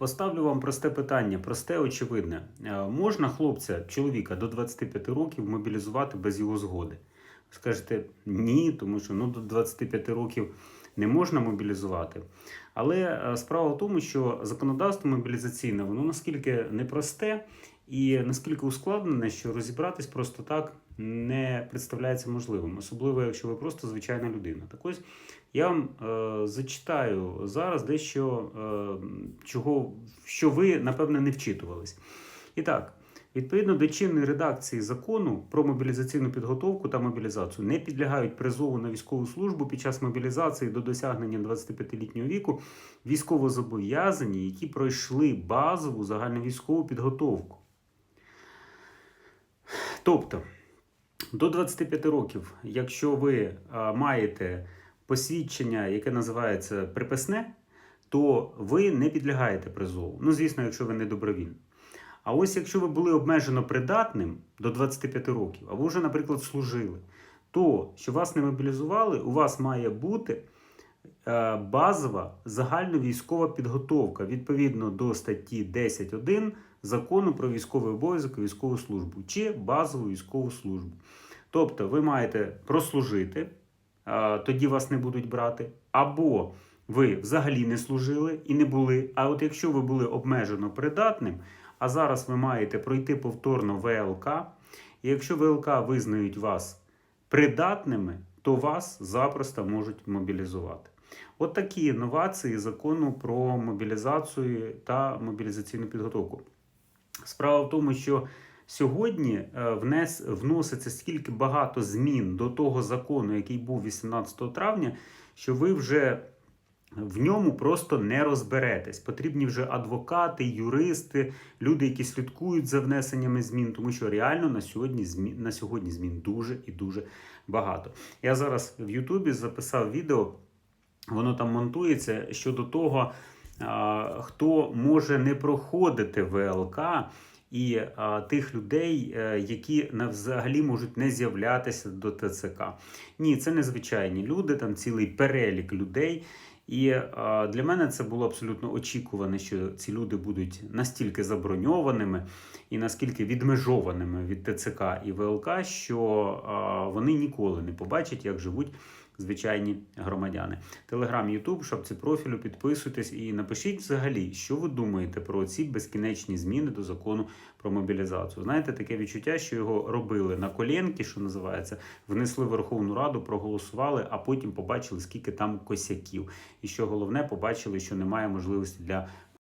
Поставлю вам просте питання, просте, очевидне. Е, Можна хлопця, чоловіка до 25 років мобілізувати без його згоди? Скажете ні, тому що ну, до 25 років не можна мобілізувати. Але е, справа в тому, що законодавство мобілізаційне воно наскільки непросте і наскільки ускладнене, що розібратись просто так не представляється можливим, особливо якщо ви просто звичайна людина. Так ось я вам е, зачитаю зараз дещо, е, чого, що ви, напевне, не вчитувались. І так, відповідно до чинної редакції закону про мобілізаційну підготовку та мобілізацію не підлягають призову на військову службу під час мобілізації до досягнення 25-літнього віку військовозобов'язані, які пройшли базову загальновійськову підготовку. Тобто, до 25 років, якщо ви маєте посвідчення, яке називається приписне, то ви не підлягаєте призову. Ну, звісно, якщо ви не добровільно. А ось якщо ви були обмежено придатним до 25 років, а ви вже, наприклад, служили, то що вас не мобілізували, у вас має бути е, базова загальновійськова підготовка відповідно до статті 10.1 закону про військовий обов'язок і військову службу чи базову військову службу. Тобто ви маєте прослужити, тоді вас не будуть брати, або ви взагалі не служили і не були. А от якщо ви були обмежено придатним, а зараз ви маєте пройти повторно ВЛК, і якщо ВЛК визнають вас придатними, то вас запросто можуть мобілізувати. От такі інновації закону про мобілізацію та мобілізаційну підготовку. Справа в тому, що сьогодні е, внес, вноситься стільки багато змін до того закону, який був 18 травня, що ви вже в ньому просто не розберетесь. Потрібні вже адвокати, юристи, люди, які слідкують за внесеннями змін, тому що реально на сьогодні змін, на сьогодні змін дуже і дуже багато. Я зараз в Ютубі записав відео, воно там монтується щодо того, хто може не проходити ВЛК. І тих людей, е, які взагалі можуть не з'являтися до ТЦК. Ні, це не звичайні люди, там цілий перелік людей. І для мене це було абсолютно очікуване, що ці люди будуть настільки заброньованими і наскільки відмежованими від ТЦК і ВЛК, що вони ніколи не побачать, як живуть звичайні громадяни. Телеграм, Ютуб, шапці профілю, підписуйтесь і напишіть взагалі, що ви думаєте про ці безкінечні зміни до закону про мобілізацію. Знаєте, таке відчуття, що його робили на коленки, що називається, внесли Верховну Раду, проголосували, а потім побачили, скільки там косяків. І що головне, побачили, що немає можливості для